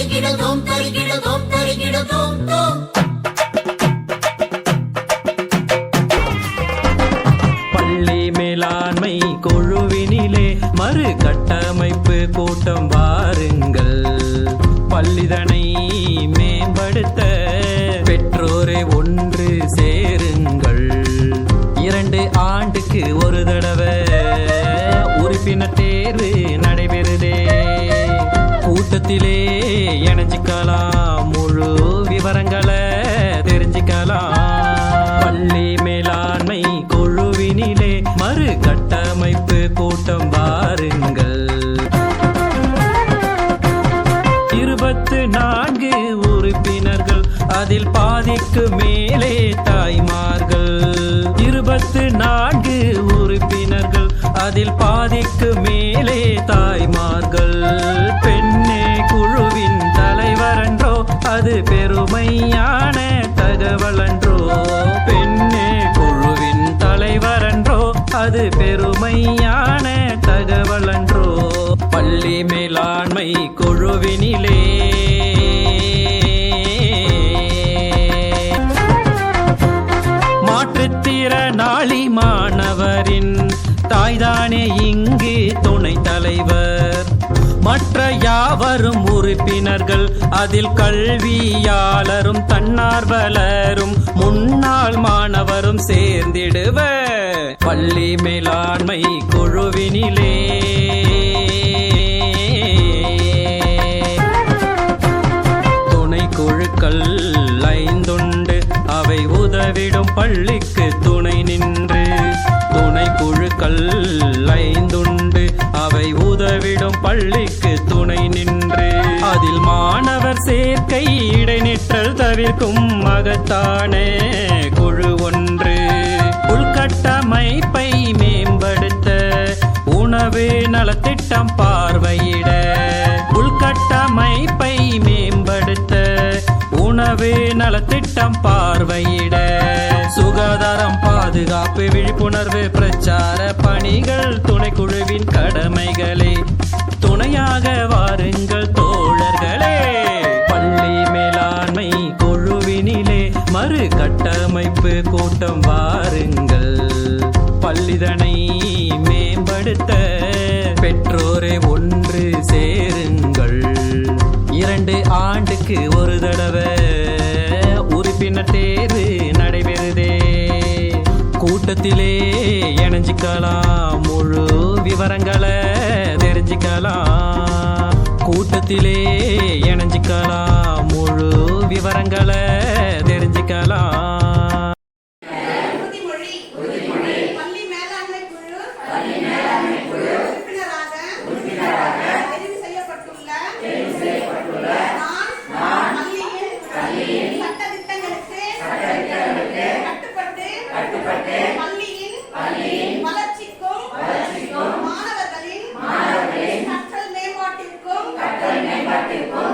தரிகிட தோம் தரிகிட தோம். தோம் தோம் பள்ளி மேலாண்மை குழுவினிலே மறு கட்டமைப்பு கூட்டம் வாருங்கள். பள்ளிதனை மேம்படுத்த பெற்றோரை ஒன்று சேருங்கள். இரண்டு ஆண்டுக்கு ஒரு தடவை உறுப்பினர் தேர்வு கூட்டத்திலே இணைஞ்சிக்கலாம். முழு விவரங்களை தெரிஞ்சுக்கலாம். பள்ளி மேலாண்மை குழுவினிலே மறு கட்டமைப்பு கூட்டம் வாருங்கள். இருபத்து நான்கு உறுப்பினர்கள் அதில் பாதிக்கு மேலே தாய்மார்கள். இருபத்து நான்கு உறுப்பினர்கள் அதில் பாதிக்கு மேலே தாய் அது பெருமையான தகவலன்றோ? பெண்ணே குழுவின் தலைவரன்றோ? அது பெருமையான தகவலன்றோ? பள்ளி மேலாண்மை குழுவினிலே. மாற்றுத்திறனாளி மாணவரின் தாய்தானே இங்கு துணை தலைவர். மற்ற யாவரும் உறுப்பினர்கள் அதில் கல்வியாளரும் தன்னார்வலரும் முன்னாள் மாணவரும் சேர்ந்திடுவ. பள்ளி மேலாண்மை குழுவினிலே. துணை குழுக்கள் ஐந்துண்டு அவை உதவிடும் பள்ளிக்கு துணை நின்று. துணை குழுக்கள் ஐந்துண்டு அவை உதவிடும் பள்ளி இடைநிற்றல் தவிர்க்கும் மகத்தானே குழு ஒன்று. உள்கட்டமைப்பை மேம்படுத்த உணவு நலத்திட்டம் பார்வையிட. உள்கட்டமைப்பை மேம்படுத்த உணவு நலத்திட்டம் பார்வையிட. சுகாதாரம் பாதுகாப்பு விழிப்புணர்வு பிரச்சார பணிகள் துணைக்குழுவின் கடமைகளே. துணையாக ஆண்டுக்கு ஒரு தடவை. உறுப்பினர் தேர்வு நடைபெறுதே. கூட்டத்திலே இணைஞ்சிக்கலாம். முழு விவரங்களை தெரிஞ்சுக்கலாம். கூட்டத்திலே இணைஞ்சிக்கலாம். முழு விவரங்களை தெரிஞ்சிக்கலாம் உறுதிமொழி பள்ளி மேலாண்மை குழு உறுப்பினராக தெரிவு செய்யப்பட்டுள்ள நான் பள்ளியின் சட்டதிட்டங்களுக்கு கட்டுப்பட்டு பள்ளியின் வளர்ச்சிக்கும் மாணவர்களின் கற்றல் மேம்பாட்டிற்கும்